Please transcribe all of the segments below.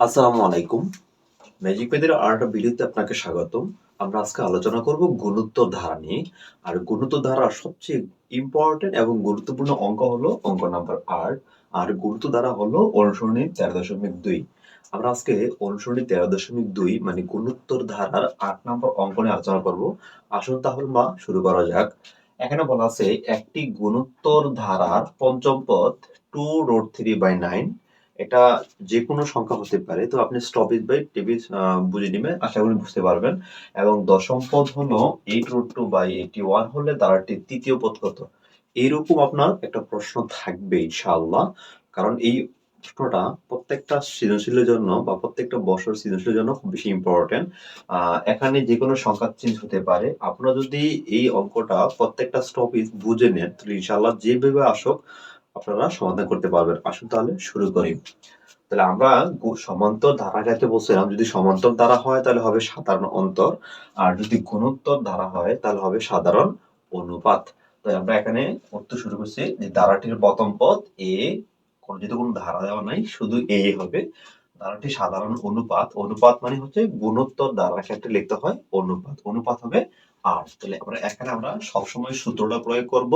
আসসালামু আলাইকুম। ম্যাজিক পেদের আরেকটা ভিডিওতে আপনাকে স্বাগতম। আমরা আজকে আলোচনা করব গুণোত্তর ধারা নিয়ে। আর গুণোত্তর ধারার সবচেয়ে ইম্পর্টেন্ট এবং গুরুত্বপূর্ণ অঙ্ক হলো অঙ্ক নাম্বার আট। আর গুরুত্ব ধারা হলো অনুসরণী তেরো দশমিক দুই। আমরা আজকে অনুসরণী তেরো দশমিক দুই মানে গুণোত্তর ধারার আট নম্বর অঙ্ক নিয়ে আলোচনা করব। আসুন তাহলে মা, শুরু করা যাক। এখানে বলা আছে একটি গুণোত্তর ধারার পঞ্চম পদ two root three by nine এটা যে কোনো সংখ্যা হতে পারে, তো আপনি স্টপেজ বাই টেবিল বুঝে নেবেন, আশা করি বুঝতে পারবেন। এবং দশম পদ হলো eight root two by eighty one হলে দ্বারাটি তৃতীয় পদ কত? এইরকম আপনার একটা প্রশ্ন থাকবে ইনশাআল্লাহ, কারণ এই প্রশ্নটা প্রত্যেকটা সৃজনশীলের জন্য বা প্রত্যেকটা বছর সৃজনশীলের জন্য খুব বেশি ইম্পর্টেন্ট এখানে যে কোনো সংখ্যা চেঞ্জ হতে পারে। আপনারা যদি এই অঙ্কটা প্রত্যেকটা স্টপেজ বুঝে নেন, তাহলে ইনশাআল্লাহ যেভাবে আসুক আপনারা সমাধান করতে পারবেন। আসুন তাহলে, শুরু করি। তাহলে আমরা সমান্তর ধারা যাতে বলছিলাম, যদি সমান্তর ধারা হয়, তাহলে হবে সাধারণ অন্তর। আর যদি গুণোত্তর ধারা হয়, তাহলে হবে সাধারণ অনুপাত। তাহলে আমরা এখানে উত্তর শুরু করছি যে ধারাটির প্রথম পদ এ, কোন যদি কোনো ধারা দেওয়া নাই, শুধু এ হবে। ধারাটি সাধারণ অনুপাত। অনুপাত মানে হচ্ছে গুণোত্তর ধারার ক্ষেত্রে লিখতে হয়, অনুপাত। অনুপাত হবে আর তাহলে আমরা এখানে আমরা সবসময় সূত্রটা প্রয়োগ করব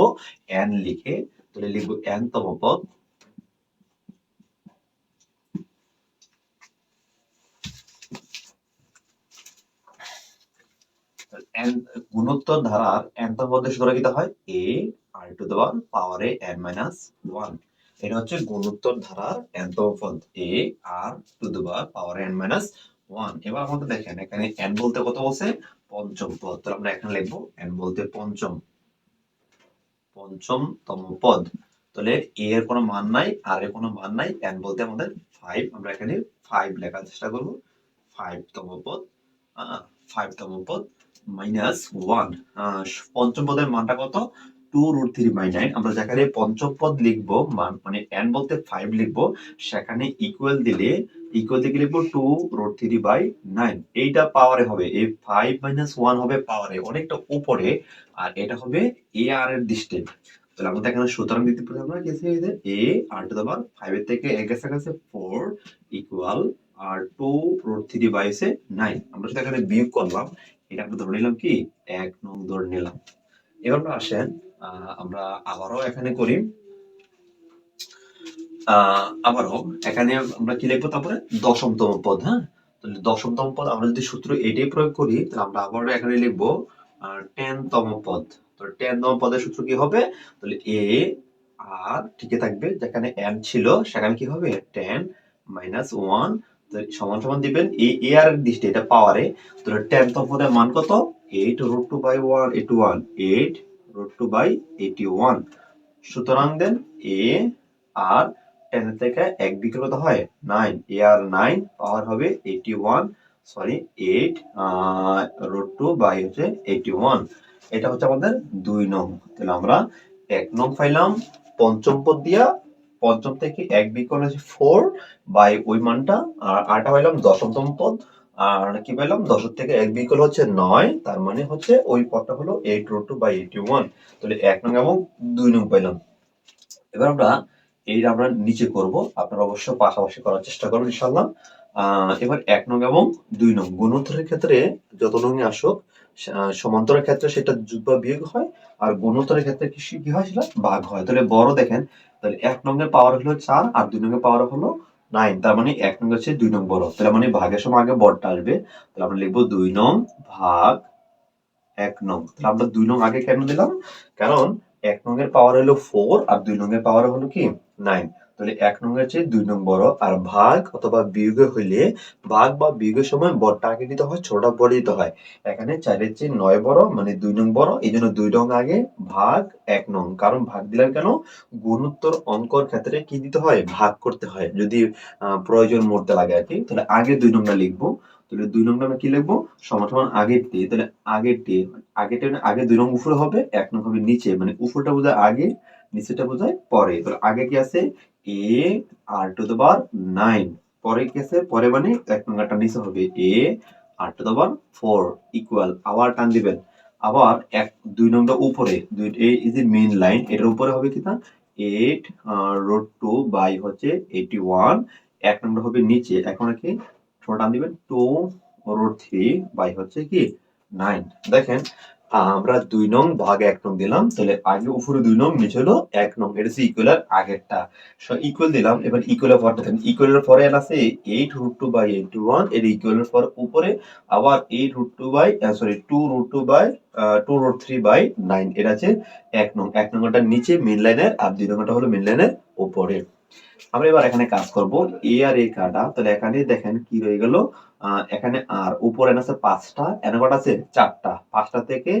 এন লিখে তাহলে লিখব এন তম পদ গুণোত্তর ধারার n তম পদের সূত্র কি হয় a, r টু power পাওয়ারে n মাইনাস 1 এটা হচ্ছে গুণোত্তর ধারার n পদ a, r to the power পাওয়ারে n মাইনাস 1 এবার আমাদের দেখেন এখানে n বলতে কত বলছে পঞ্চম পদ তাহলে আমরা এখানে লিখব n বলতে পঞ্চম পঞ্চম তম পদ। তাহলে a এর কোনো মান নাই আর এর কোনো মান নাই n বলতে আমাদের 5 আমরা এখানে 5 লেখার চেষ্টা করব। 5 তম পদ 5 তম পদ মাইনাস ওয়ান পঞ্চম পদের মানটা কত? Two root three by nine আমরা যেখানে পঞ্চম পদ লিখব, মান মানে এন বলতে ফাইভ লিখব, সেখানে ইকুয়াল দিলে ইকুয়াল থেকে লিখব two root three by nine এইটা পাওয়ারে হবে, এই ফাইভ মাইনাস ওয়ান হবে পাওয়ারে অনেকটা উপরে, আর এটা হবে এ আর এর ডিস্টেন্স তাহলে আমাদের এখানে সুতরাং দিতে পারি আমরা গেছে এ আর টু দাবার ফাইভ এর থেকে এ গেছে গেছে four equal R two root three by হচ্ছে নাইন আমরা সেটা এখানে বিয়োগ করলাম, এটা আমরা ধরে নিলাম কি? এক নং ধরে নিলাম। এবার আমরা আসেন আমরা আবারও এখানে করি। আবারও এখানে আমরা কি লিখব তারপরে? দশমতম পদ হ্যাঁ? তাহলে দশমতম পদ, আমরা যদি সূত্র এটাই প্রয়োগ করি, তাহলে আমরা আবারও এখানে লিখব টেন তম পদ। তো টেন তম পদের সূত্র কি হবে? তাহলে এ, আর ঠিকই থাকবে, যেখানে এন ছিল, সেখানে কি হবে? Ten minus one. সমান সমান দিবেন, এ এ আর দৃষ্টি, এটা পাওয়ারে। তাহলে টেন তম পদের মান কত? Eight root two by one eighty one. Eight root two by eighty one. সুতরাং দেন এ, আর টেন থেকে এক বিকেল কত হয় নাইন এ আর নাইন পাওয়ার হবে eighty one sorry eight root two by হচ্ছে এইটি ওয়ান এটা হচ্ছে আমাদের দুই নং। তাহলে আমরা এক নং পাইলাম, পঞ্চম পদ দিয়া, পঞ্চম থেকে এক বিকল হচ্ছে ফোর বাই ওই মানটা, আর আটা পাইলাম দশমতম পদ, আর কি পাইলাম দশ থেকে এক বিকল হচ্ছে নয়, তার মানে হচ্ছে ওই পদটা হলো eight root two by eighty one তাহলে এক নং এবং দুই নং পাইলাম। এবার আমরা এই আমরা নিচে করব। আপনারা অবশ্য পাশাপাশি করার চেষ্টা করবেন ইনশাল্লাহ এবার এক নং এবং দুই নং। গুণোত্তরের ক্ষেত্রে যত নংই আসুক সমান্তরের ক্ষেত্রে সেটা যুগ বা বিয়োগ হয়, আর গুণোত্তরের ক্ষেত্রে কি হয় সেটা ভাগ হয়। তাহলে বড় দেখেন, তাহলে এক নংয়ের পাওয়ার হলো চার, আর দুই নংয়ের পাওয়ার হলো নাইন তার মানে এক নং হচ্ছে দুই নং বড়। তাহলে মানে ভাগের সময় আগে বড়টা আসবে। তাহলে আমরা লিখব দুই নং ভাগ এক নং। তাহলে আমরা দুই নং আগে কেন দিলাম? কারণ এক নং এর পাওয়ার হলো ফোর আর দুই নং এর পাওয়ার হলো কি? নাইন। তাহলে এক নং চেয়ে দুই নং বড় আর ভাগ অথবা বিয়োগ হইলে ভাগ বা বিয়োগের সময় বড়টা আগে দিতে হয় ছোটটা পরে দিতে হয়। এখানে চারের চেয়ে নয় বড় মানে দুই নং বড় এই জন্য দুই নং আগে, ভাগ এক নং। কারণ ভাগ দিলেন কেন? গুণোত্তর অঙ্কর ক্ষেত্রে কি দিতে হয়? ভাগ করতে হয়। যদি প্রয়োজন মরতে লাগে আর কি, তাহলে আগে দুই নংটা লিখব। তাহলে দুই নম্বর আমরা কি লিখব? সমান সমান আগের টি তাহলে আগের টি আগেরটা মানে আগে দুই নং উপরে হবে, এক নং হবে নিচে। মানে উপরটা বোঝায় আগে নিচেটা বোঝায় পরে। তাহলে আগে কি আছে? A r to the power nine পরে কি আছে? পরে মানে এক নম্বরটা নিচে হবে। A r to the power four equal আবার টান দিবেন। আবার এক, দুই নম্বর উপরে। দুই এই যে মেইন লাইন এটার উপরে হবে কি তা? এইট রোড টু বাই হচ্ছে এইটি ওয়ান এক নম্বর হবে নিচে। এখন কি ছোট টান দিবেন। টু রুট থ্রি বাই হচ্ছে কি? নাইন দেখেন আমরা দুই নং ভাগ এক নং দিলাম, তাহলে আগে উপরে দুই নং, নিচে হলো এক নং, এটা হচ্ছে ইকুয়াল আগেরটা। সো ইকুয়াল দিলাম, এবার ইকুয়াল পরটা দেখেন ইকুয়ালের পরে আছে eight root two by eight two ওয়ানের ইকুয়ালের পর উপরে আবার eight root two by sorry two root two by two root three by nine এটা আছে এক নং। এক নম্বরটা নিচে মেন লাইনের আর দুই নম্বরটা হলো মেন লাইনের উপরে। আমরা এবার এখানে কাজ করব এ আর এ কাটা, তাহলে এখানে দেখেন কি রয়ে গেল এখানে আর উপরে এন আছে পাঁচটা, এনে কটা আছে চারটা। পাঁচটা থেকে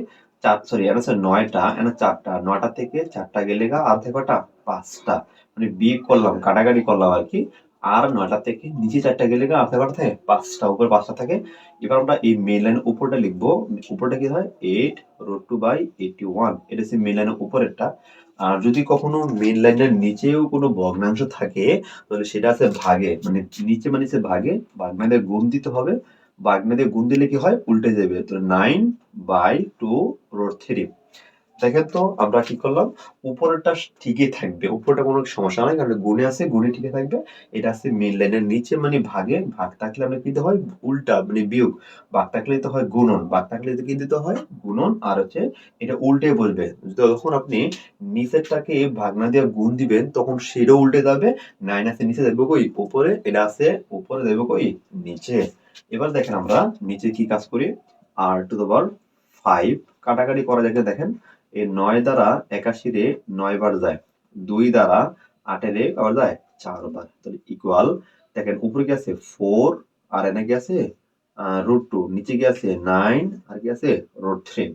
চার সরি এন আছে নয়টা, এনে চারটা। নয়টা থেকে চারটা গেলে গা, আর থেকে কটা? পাঁচটা। মানে বিয়ে করলাম, কাটাকাটি করলাম আর কি। আর নয়টা থেকে নিচে চারটা গেলে গা, আর থেকে কটা থাকে? পাঁচটা, উপরে পাঁচটা থাকে। এবার আমরা এই মেন লাইনের উপরটা লিখব। উপরটা কি হয়? Eight root two by eighty one এটা হচ্ছে মেন লাইনের উপরেরটা। আর যদি কখনো মেন লাইনের নিচেও কোনো ভগ্নাংশ থাকে, তাহলে সেটা আছে ভাগে। মানে নিচে মানে সে ভাগে ভাগনাদের গুণ দিতে হবে। ভাগনাদের গুণ দিলে কি হয়? উল্টে যাবে। তো nine by two root three দেখেন তো, আমরা কি করলাম? উপরেরটা ঠিকই থাকবে। উপরটা কোনো সমস্যা নাই, কারণ গুণে আছে, গুণে ঠিকই থাকবে। এটা আছে মেন লাইনের নিচে মানে ভাগে, ভাগ থাকলে আমরা কি হয়? উল্টা মানে বিয়োগ। ভাগ থাকলে তো হয় গুণন। ভাগ থাকলে কি দিতে হয়? গুণন। আর হচ্ছে এটা উল্টে বসবে। যখন আপনি নিচেরটাকে ভাগনা দিয়ে গুণ দিবেন, তখন সেটাও উল্টে যাবে। নাইন আছে নিচে যাবে কই? উপরে। এটা আছে উপরে যাবে কই? নিচে। এবার দেখেন আমরা নিচে কি কাজ করি? R to the power five কাটাকাটি করা যায় দেখেন। এই নয় দ্বারা একাশিরে নয় বার যায়। দুই দ্বারা আটেরে আবার যায় চার বার। তাহলে ইকুয়াল দেখেন উপরে কি আছে? ফোর আর এনে কি আছে? রুট টু নিচে কি আছে? নাইন আর কি আছে? রুট থ্রি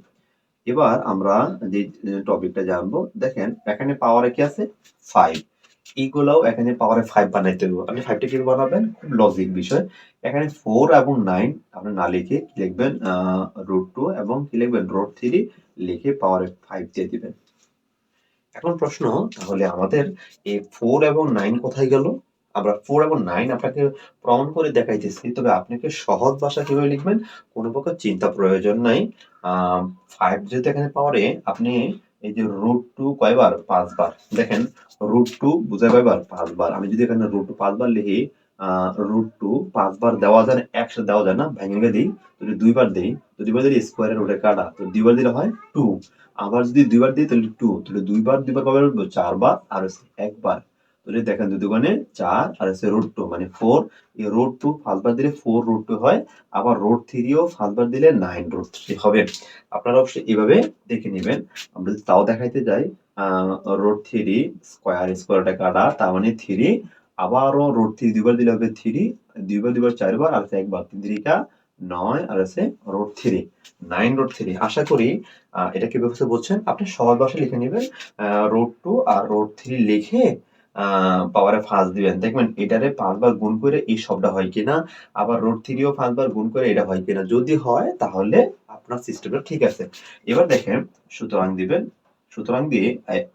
এবার আমরা যে টপিকটা জানব, দেখেন এখানে পাওয়ারে কি আছে? ফাইভ এইগুলাও এখানে পাওয়ারে ফাইভ বানাইতে হবে আপনি ফাইভটা কি বানাবেন? খুব লজিক বিষয়। এখানে ফোর এবং নাইন আপনি না লিখে লিখবেন? রুট টু এবং কি লিখবেন? রুট থ্রি লিখে পাওয়ারে ফাইভ দিয়ে দিবেন। এখন প্রশ্ন, তাহলে আমাদের এই ফোর এবং নাইন কোথায় গেল? আমরা ফোর এবং নাইন আপনাকে প্রমাণ করে দেখাইতেছি, তবে আপনাকে সহজ ভাষা কীভাবে লিখবেন? কোনো প্রকার চিন্তা প্রয়োজন নাই। ফাইভ যেহেতু এখানে পাওয়ারে আপনি এই যে রুট টু কয়বার? পাঁচবার। দেখেন রুট টু বুঝে কয়বার? পাঁচবার। আমি যদি এখানে রুট টু পাঁচবার লিখি রুট টু পাঁচবার দেওয়া যায় না, একসাথে দেওয়া যায় না, ভেঙে দিই, যদি দুইবার দিই, তো দুইবার দিলে স্কোয়ারের রুটে কাটা, তো দুইবার দিলে হয় টু আবার যদি দুইবার দিই, তাহলে টু তাহলে দুইবার দুইবার কবে চারবার, আর একবার। তাহলে দেখেন দুই দোকানে চার, আর হচ্ছে রুট টু মানে ফোর এই রুট টু পাঁচবার দিলে ফোর রুট টু হয়, আবার রুট থ্রিও পাঁচবার দিলে নাইন রুট থ্রি হবে। আপনারা অবশ্যই এভাবে দেখে নেবেন। আমরা যদি তাও দেখাইতে যাই রোড থ্রি স্কোয়ার স্কোয়ারটা কাটা, তার মানে থ্রি আবারও রোড থ্রি দুইবার দিলে হবে থ্রি দুইবার দুইবার, চারবার, আর একবার। তিন নয়, আর আছে root three nine root three আশা করি এটা কি ব্যবস্থা বলছেন? আপনি সহজ ভাষায় লিখে নেবেন রোড টু আর রোড থ্রি লিখে পাওয়ারে ফাঁস দিবেন। দেখবেন এটারে পাঁচবার গুণ করে এই সবটা হয় কিনা, আবার রোড থ্রিও পাঁচবার গুণ করে এটা হয় কিনা। যদি হয়, তাহলে আপনার সিস্টেমটা ঠিক আছে। এবার দেখেন, সুতরাং দিবেন, সুতরাং দিয়ে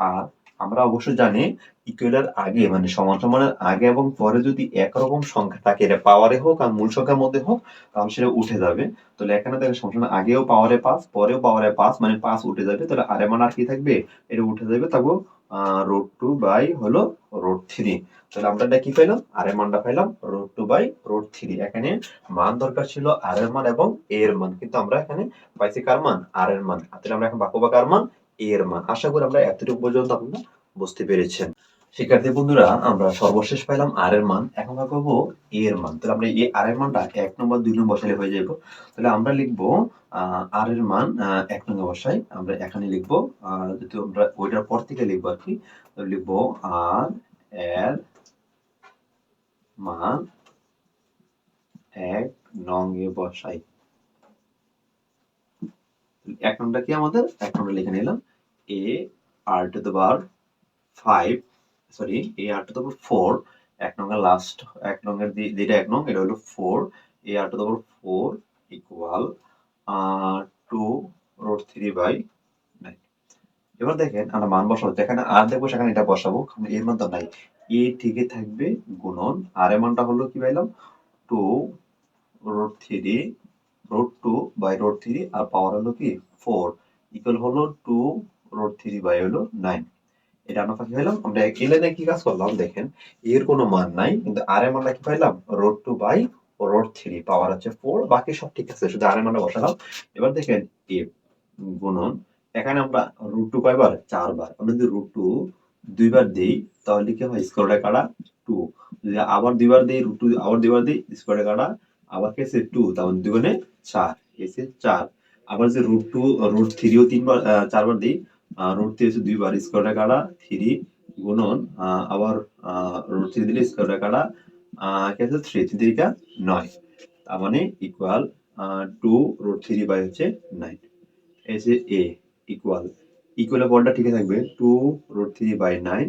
আর আমরা অবশ্য জানি ইকুয়ালের আগে মানে সমান সমানের আগে এবং পরে যদি একরকম সংখ্যা থাকে, এটা পাওয়ারে হোক আর মূল সংখ্যার মধ্যে হোক, তাহলে সেটা উঠে যাবে। তাহলে এখানে দেখেন সমান আগেও পাওয়ারে পাঁচ, পরেও পাওয়ারে পাঁচ মানে পাঁচ উঠে যাবে। তাহলে আরে মান আর কি থাকবে? এটা উঠে যাবে তারপর রোড টু বাই হলো রোড থ্রি তাহলে আমরা এটা কি পেলাম আর এর মানটা পেলাম root two by root three এখানে মান দরকার ছিল আর এর মান এবং এ এর মান। কিন্তু আমরা এখানে পাইছি কার মান? আর এর মান। তাহলে আমরা এখন বাক্য বা কার মান? এর মান। আশা করি আমরা এতটুকু পর্যন্ত আপনারা বুঝতে পেরেছেন। শিক্ষার্থী বন্ধুরা, আমরা সর্বশেষ পাইলাম আর এর মান। এখন আমরা পাবো এ এর মান। তাহলে আমরা এ আর এর মানটা এক নম্বর, দুই নম্বর বসালে হয়ে যাব তাহলে আমরা লিখব আর এর মান এক নম্বর বসাই আমরা এখানে লিখব যদি আমরা ওইটার পর থেকে লিখব আর কি লিখব আর এর মান এক নং এ বসাই। এক নম্বরটা কি আমাদের? এক নম্বর লিখে নিলাম। A r to the power five sorry a r to the power four এক নঙ্গের লাস্ট এক নঙ্গের দি- যেটা এক নং, এটা হলো four a r to the power four equal two root three by nine এবার দেখেন, আমরা মান বসাবো। যেখানে আর দেখব, সেখানে এটা বসাবো। কারণ এর মান তো নাই। এ ঠিকই থাকবে গুণন। আর এর মানটা হলো কি পাইলাম? Two root three root two by root three r power হলো কি? ফোর ইকুয়াল হলো থ্রি বাই হলো নাইন এটা আমরা কি পেলাম। আমরা কি কাজ করলাম? দেখেন, এর কোনো মান নাই, কিন্তু আর কি পাইলাম? Root two by root three power হচ্ছে ফোর বাকি সব ঠিক আছে, শুধু আর বসালাম। এবার দেখেন গুণন, এখানে আমরা রুট টু কয়বার? চারবার। আমরা যদি রুট টু দুইবার দিই, তাহলে কি হয়? স্কোয়ারটা কাটা টু যদি আবার দুইবার দিই রুট টু আবার দুইবার দিই স্কোয়ারটা কাটা আবার কি আছে? টু তাহলে দুগুণে চার। এসে চার। আবার যে রুট টু রুট থ্রিও তিনবার চারবার দিই রুট থ্রি হচ্ছে দুইবার স্কোয়ারটা কাটা থ্রি গুণন আবার রুট থ্রি দিলে স্কোয়ারটা কাটা কি থ্রি থ্রি তিরিকা নয়। তার মানে equal two root three by হচ্ছে নাইন এসে এ ইকুয়াল ইকুয়াল পরটা ঠিক থাকবে two root three by nine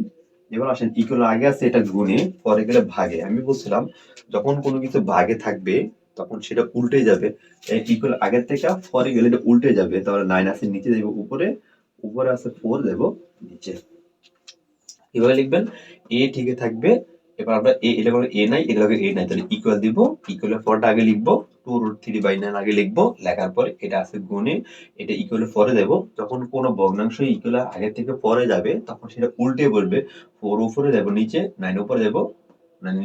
এবার আসেন ইকুয়াল আগে আছে এটা গুণে, পরে গেলে ভাগে। আমি বলছিলাম, যখন কোনো কিছু ভাগে থাকবে, তখন সেটা উল্টে যাবে। ইকুয়াল আগের থেকে পরে গেলে এটা উল্টে যাবে, তাহলে নাইন আছে, নিচে যাবে উপরে উপরে আছে ফোর দেব, নিচে। কীভাবে লিখবেন এ ঠিকই থাকবে, এবার আমরা এ এটা কোনো এ নাই, এটা এ নাই, তাহলে ইকুয়াল দিব ইকুয়াল পরটা আগে লিখব two root three by nine আগে লিখব, লেখার পরে এটা আছে গুণে, এটা ইকুয়াল পরে দেব। যখন কোনো ভগ্নাংশ ইকুয়াল আগে থেকে পরে যাবে, তখন সেটা উল্টে বলবে ফোর উপরে দেব, নিচে নাইন উপরে দেব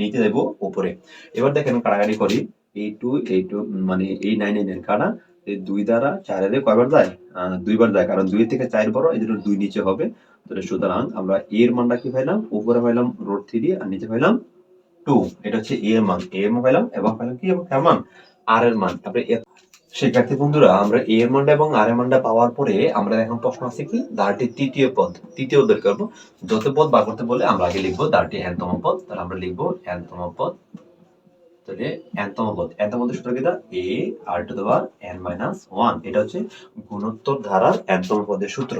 নিচে দেব, উপরে। এবার দেখেন কাটাকাটি করি এই টু এই টু মানে এই নাইন নাইন এই দুই দ্বারা চারের কয়বার যায়? দুইবার যায়। কারণ দুই থেকে চার বড়, এই দুই নিচে হবে। সুতরাং আমরা এর মানটা কি পাইলাম? উপরে পাইলাম রোড থ্রি আর নিচে পাইলাম টু এটা হচ্ছে এ এর মান। এ এর মান পাইলাম, এবং পাইলাম কি? এবং কার মান? আর এর মান। তারপরে শিক্ষার্থী বন্ধুরা, আমরা এ এর মানটা এবং আর এর মানটা পাওয়ার পরে আমরা এখন প্রশ্ন আছে কি? দাঁড়টি তৃতীয় পদ। তৃতীয় বের করব। যত পদ বার করতে বলে আমরা আগে লিখব দাঁড়টি এনতম পদ। তাহলে আমরা লিখব এনতম পদ। তাহলে এনতম পদ এনতম পদের সূত্র কিটা a r to the power n minus one এটা হচ্ছে গুণোত্তর ধারার এনতম পদের সূত্র।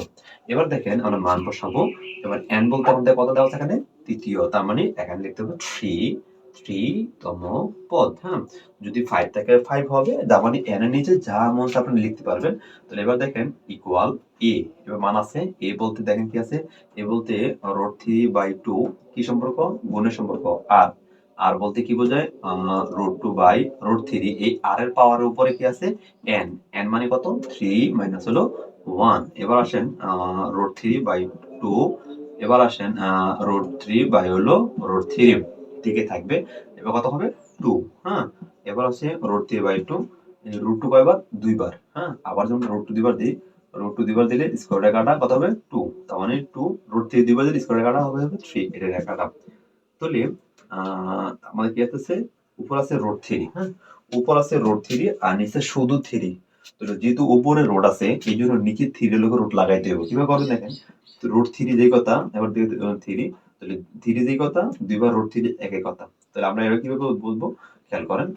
এবার দেখেন আমরা মান বসাবো। এবার এন বলতে আমাদের কত দেওয়া আছে এখানে? তৃতীয়। তার মানে এখানে লিখতে হবে থ্রি তম পদ হ্যাঁ? যদি ফাইভ থাকে ফাইভ হবে। তার মানে এন এর নিচে যা মন আপনি লিখতে পারবেন। তাহলে এবার দেখেন ইকুয়াল এ এবার মান আছে এ বলতে দেখেন কি আছে? এ বলতে রোড থ্রি বাই টু কি সম্পর্ক? গুণের সম্পর্ক আর আর বলতে কি বোঝায়? Root two by root three এই আর এর পাওয়ারের উপরে কি আছে? এন এন মানে কত? থ্রি মাইনাস হলো ওয়ান এবার আসেন রোড থ্রি বাই টু এবার আসেন রোড থ্রি বাই হলো রোড থ্রি দিকে থাকবে। এবার কত হবে? টু হ্যাঁ? এবার আছে root three by two root two কয়বার? দুইবার হ্যাঁ? আবার যখন রুট টু দুইবার দিই রুট টু দুইবার দিলে স্কোয়ার কাটা কত হবে? টু তার মানে টু রুট থ্রি দুইবার দিলে স্কোয়ার কাটা হবে হবে থ্রি এটা রেখাটা। তাহলে আমাদের কি আছে? উপর আছে রোড থ্রি হ্যাঁ? উপর আছে রোড থ্রি আর নিচে শুধু থ্রি তো যেহেতু উপরে রোড আছে, এই জন্য নিচে থ্রি লোক রোড লাগাইতে হবে। কীভাবে করবেন দেখেন? রোড থ্রি যেই কথা, এবার থ্রি তাহলে থ্রি যেই কথা, দুইবার রোড থ্রি একই কথা। তাহলে আমরা এবার কীভাবে বলব খেয়াল করেন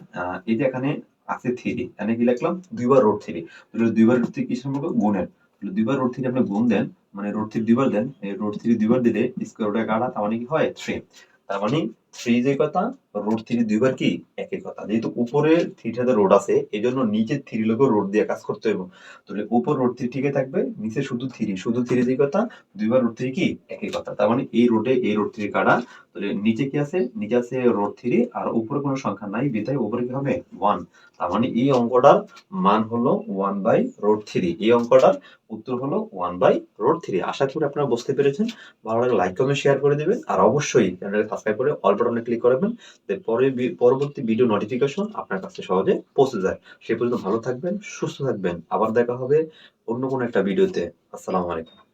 এই যে এখানে আছে থ্রি এখানে কি লিখলাম? দুইবার রোড থ্রি তাহলে দুইবার রোড থ্রি কি সম্পর্ক? গুণের। তাহলে দুইবার রোড থ্রি আপনি গুণ দেন মানে রোড থ্রি দুইবার দেন রোড থ্রি দুইবার দিলে স্কোয়ার রুটের কাটা, তার মানে কি হয়? থ্রি তার মানে থ্রি যে কথা রোড থ্রি দুইবার কি? একই কথা। যেহেতু উপরে থ্রিটাতে রোড আছে এই জন্য নিচে থ্রি লোকেও রোড দিয়ে কাজ করতে হবে তাহলে উপর রোড থ্রি ঠিকই থাকবে, নিচে শুধু থ্রি শুধু থ্রি যে কথা, দুইবার রোড থ্রি কি? একই কথা। তার মানে এই রোডে এই রোড থ্রি কাটা। তাহলে নিচে কি আছে? নিচে আছে রোড থ্রি আর উপরে কোনো সংখ্যা নাই, বিধায় উপরে কি হবে? ওয়ান তার মানে এই অঙ্কটার মান হলো ওয়ান বাই রোড থ্রি এই অঙ্কটার উত্তর হলো ওয়ান বাই রোড থ্রি আশা করি আপনারা বুঝতে পেরেছেন। ভালো লাগলে লাইক কমেন্ট শেয়ার করে দেবেন। আর অবশ্যই চ্যানেলকে সাবস্ক্রাইব করে অল বাটনে ক্লিক করবেন। পরে পরবর্তী ভিডিও নোটিফিকেশন আপনার কাছে সহজে পৌঁছে যায়। সে পর্যন্ত ভালো থাকবেন, সুস্থ থাকবেন। আবার দেখা হবে অন্য কোনো একটা ভিডিওতে আসসালামু আলাইকুম।